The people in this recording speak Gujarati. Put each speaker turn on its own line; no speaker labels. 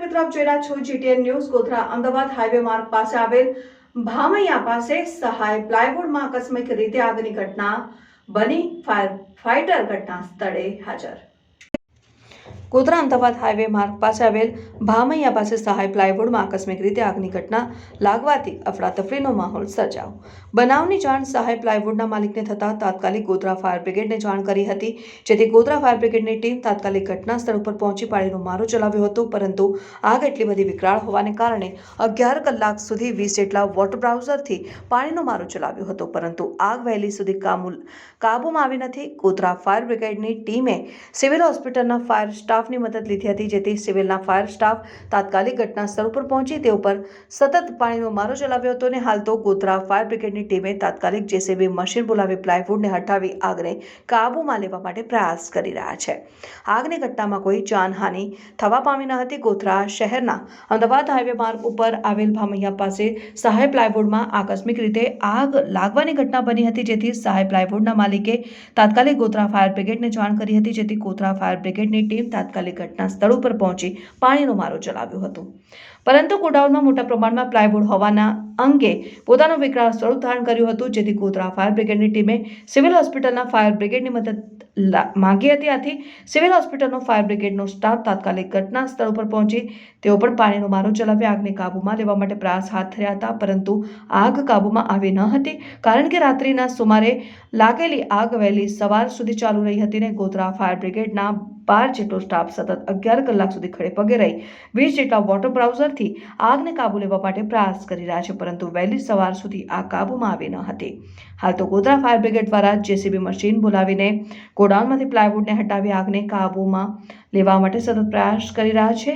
વીડિયો આપ જોઈ રહ્યા છો GTN news Godhra, Ahmedabad highway માર્ગ પાસે આવેલ ભામૈયા પાસે સહાય પ્લાયવુડમાં આકસ્મિક રીતે આગની ઘટના બની. ફાયર ફાઇટર ઘટના સ્થળે હાજર. ગોધરા અમદાવાદ હાઈવે માર્ગ પાસે આવેલ ભામૈયા પાસે સહાય પ્લાયવુડમાં આકસ્મિક રીતે આગની ઘટના લાગવાથી અફડાતફડીનો માહોલ સર્જાયો. બનાવની જાણ સહાય પ્લાયવુડના માલિકને થતાં તાત્કાલિક ગોધરા ફાયર બ્રિગેડને જાણ કરી હતી. જેથી ગોધરા ફાયર બ્રિગેડની ટીમ તાત્કાલિક ઘટના સ્થળ ઉપર પહોંચી પાડીનો મારો ચલાવ્યો હતો. પરંતુ આગ એટલી બધી વિકરાળ હોવાને કારણે અગિયાર કલાક સુધી વીસ જેટલા વોટર બ્રાઉઝરથી પાણીનો મારો ચલાવ્યો હતો. પરંતુ આગ વહેલી સુધી કાબુ કાબૂમાં આવી નથી. ગોધરા ફાયર બ્રિગેડની ટીમે સિવિલ હોસ્પિટલના ફાયર સ્ટાફની મદદ લીધી હતી, જેથી સિવિલના ફાયર સ્ટાફ તાત્કાલિક ઘટના સ્થળ ઉપર પહોંચી તે ઉપર સતત પાણીનો મારો ચલાવ્યો હતો અને હાલ તો ગોધરા ફાયર બ્રિગેડની ટીમે તાત્કાલિક જેસીબી મશીન બોલાવી પ્લાયવુડને હટાવી આગને કાબૂમાં લેવા માટે પ્રયાસ કરી રહ્યા છે. આગની ઘટનામાં કોઈ જાનહાનિ થવા પામી ન હતી. ગોધરા શહેરના અમદાવાદ હાઈવે માર્ગ ઉપર આવેલ ભામૈયા પાસે સહાય પ્લાયવુડમાં આકસ્મિક રીતે આગ લાગવાની ઘટના બની હતી, જેથી સહાય પ્લાયવુડના માલિકે તાત્કાલિક ગોધરા ફાયર બ્રિગેડને જાણ કરી હતી, જેથી ગોધરા ફાયર બ્રિગેડની ટીમ તાત્કાલિક ઘટના સ્થળ ઉપર પહોંચી પાણીનો મારો ચલાવ્યો હતો. પરંતુ ગોડાઉનમાં મોટા પ્રમાણમાં પ્લાયવુડ હોવાના અંગે પોતાનું વિકરાળ સ્વરૂપ ધારણ કર્યું હતું, જેથી ગોધરા ફાયર બ્રિગેડની ટીમે સિવિલ હોસ્પિટલના ફાયર બ્રિગેડની મદદ માંગી હતી. આથી સિવિલ હોસ્પિટલનો ફાયર બ્રિગેડનો સ્ટાફ તાત્કાલિક ઘટના સ્થળ ઉપર પહોંચી, તેઓ પણ પાણીનો મારો ચલાવી આગને કાબૂમાં લેવા માટે પ્રયાસ હાથ ધર્યા હતા, પરંતુ આગ કાબૂમાં આવી ન હતી, કારણ કે રાત્રિના સુમારે લાગેલી આગ વહેલી સવાર સુધી ચાલુ રહી હતી ને ગોધરા ફાયર બ્રિગેડના બાર જેટલો સ્ટાફ સતત અગિયાર કલાક સુધી ખડે પગે રહી, વીસ જેટલા વોટર બ્રાઉઝરથી આગને કાબુ લેવા માટે પ્રયાસ કરી રહ્યા છે પરંતુ વહેલી સવાર સુધી આ કાબૂમાં આવી ન હતી. હાલ તો ગોધરા ફાયર બ્રિગેડ દ્વારા જેસીબી મશીન બોલાવીને ગોડાઉનમાંથી પ્લાયવુડને હટાવી આગને કાબૂમાં લેવા માટે સતત પ્રયાસ કરી રહ્યા છે.